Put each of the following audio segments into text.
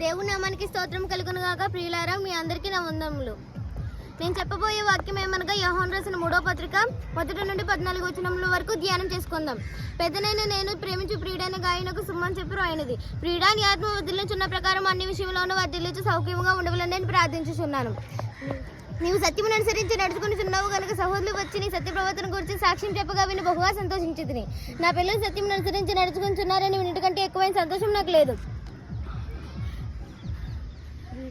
దేవుని నామానికి స్తోత్రం కలుగును గాక ప్రియులారా మీ అందరికీ నా వందములు. నేను చెప్పబోయే వాక్యం ఏమనగా యహోన్ రాసిన మూడో పత్రిక మొదటి నుండి పద్నాలుగు వచనముల వరకు ధ్యానం చేసుకుందాం. పెద్దనైన నేను ప్రేమించు ప్రియుడైన గాయనకు సుమ్మని చెప్పి రాయినది. ప్రియుడా ఆత్మ వదిలించున్న ప్రకారం అన్ని విషయంలోనూ వర్ధిల్లించి సౌఖ్యంగా ఉండవాలని నేను ప్రార్థించుచున్నాను. నీవు సత్యమును అనుసరించి నడుచుకుని చున్నావు కనుక సహోదరులు వచ్చి నీ సత్య ప్రవర్తన గురించి సాక్ష్యం చెప్పగా విని బహుగా సంతోషించింది నా పిల్లలు సత్యమును అనుసరించి నడుచుకుంటున్నారని వినటికంటే ఎక్కువైన సంతోషం నాకు లేదు.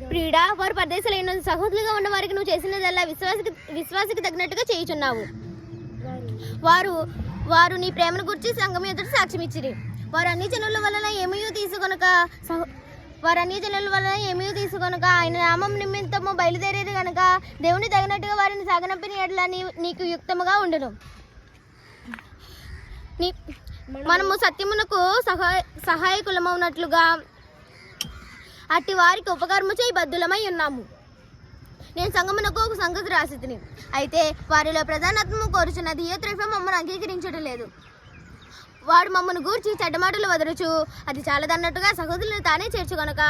ప్రియుడా వారు పరదేశాలైన సహోదరులుగా ఉన్న వారికి నువ్వు చేసినదల్లా విశ్వాసకి విశ్వాసకి తగినట్టుగా చేయుచున్నావు. వారు వారు నీ ప్రేమను గురించి సంఘం ఎదుట సాక్ష్యం ఇచ్చిరి వారు అన్ని జనుల వలన ఏమయో తీసుకొనక సహ- వారు అన్ని జనుల వలన ఏమీ తీసుకొనక ఆయన నామం నిమిత్తము బయలుదేరేది కనుక దేవుని తగినట్టుగా వారిని సాగనంపిన ఎడల నీ నీకు యుక్తముగా ఉండును. నీ మనము సత్యమునకు సహాయ సహాయకులమవునట్లుగా అట్టి వారికి ఉపకారము చేయి బద్దులమై ఉన్నాము. నేను సంగమునకు ఒక సంగతి రాసితిని. అయితే వారిలో ప్రధానత్వము కోరుచున్న దియోత్రేఫం మమ్మల్ని అంగీకరించడం లేదు వాడు మమ్మల్ని గూర్చి చెడ్డమాటలు వదలుచు అది చాలదన్నట్టుగా సహోదరులను తానే చేర్చుకొనక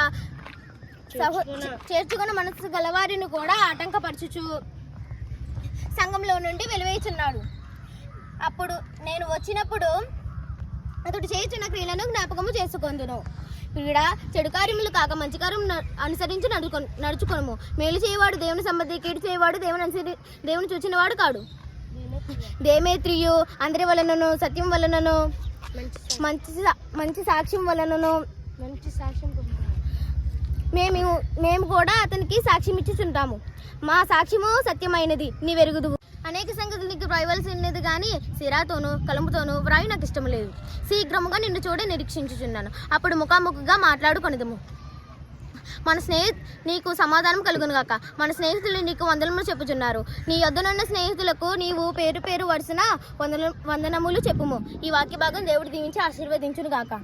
సహో చేర్చుకున్న మనసు గలవారిని కూడా ఆటంకపరచుచు సంఘంలో నుండి వెలివేయుచున్నాడు. అప్పుడు నేను వచ్చినప్పుడు అతడు చేయుచున్న క్రియలను జ్ఞాపకము చేసుకొందును. క్రీడ చెడు కార్యములు కాక మంచి కార్యం అనుసరించి నడుకొ నడుచుకొనము. మేలు చేయవాడు దేవుని సంబంధి కీడు చేయవాడు దేవుని అనుసరి దేవుని చూచినవాడు కాడు. దేమేత్రియు అందరి వలనను సత్యం వలనను మంచి మంచి సాక్ష్యం వలనను మంచి సాక్ష్యం మేము మేము కూడా అతనికి సాక్ష్యం ఇచ్చుచుంటాము. మా సాక్ష్యము సత్యమైనది నీ వెరుగుదు అనేక సంగతులు నీకు వ్రాయవలసి కానీ సిరాతోను కలుపుతోనూ వ్రాయి నాకు ఇష్టం లేదు. శీఘ్రముగా నిన్ను చూడే నిరీక్షించుచున్నాను. అప్పుడు ముఖాముఖిగా మాట్లాడుకొనిదము. మన స్నేహి నీకు సమాధానం కలుగును గాక. మన స్నేహితులు నీకు వందనములు చెప్పుచున్నారు. నీ యొద్దనున్న స్నేహితులకు నీవు పేరు పేరు వరుసన వందన వందనములు చెప్పుము. ఈ వాక్య భాగం దేవుడు దీవించి ఆశీర్వదించును గాక.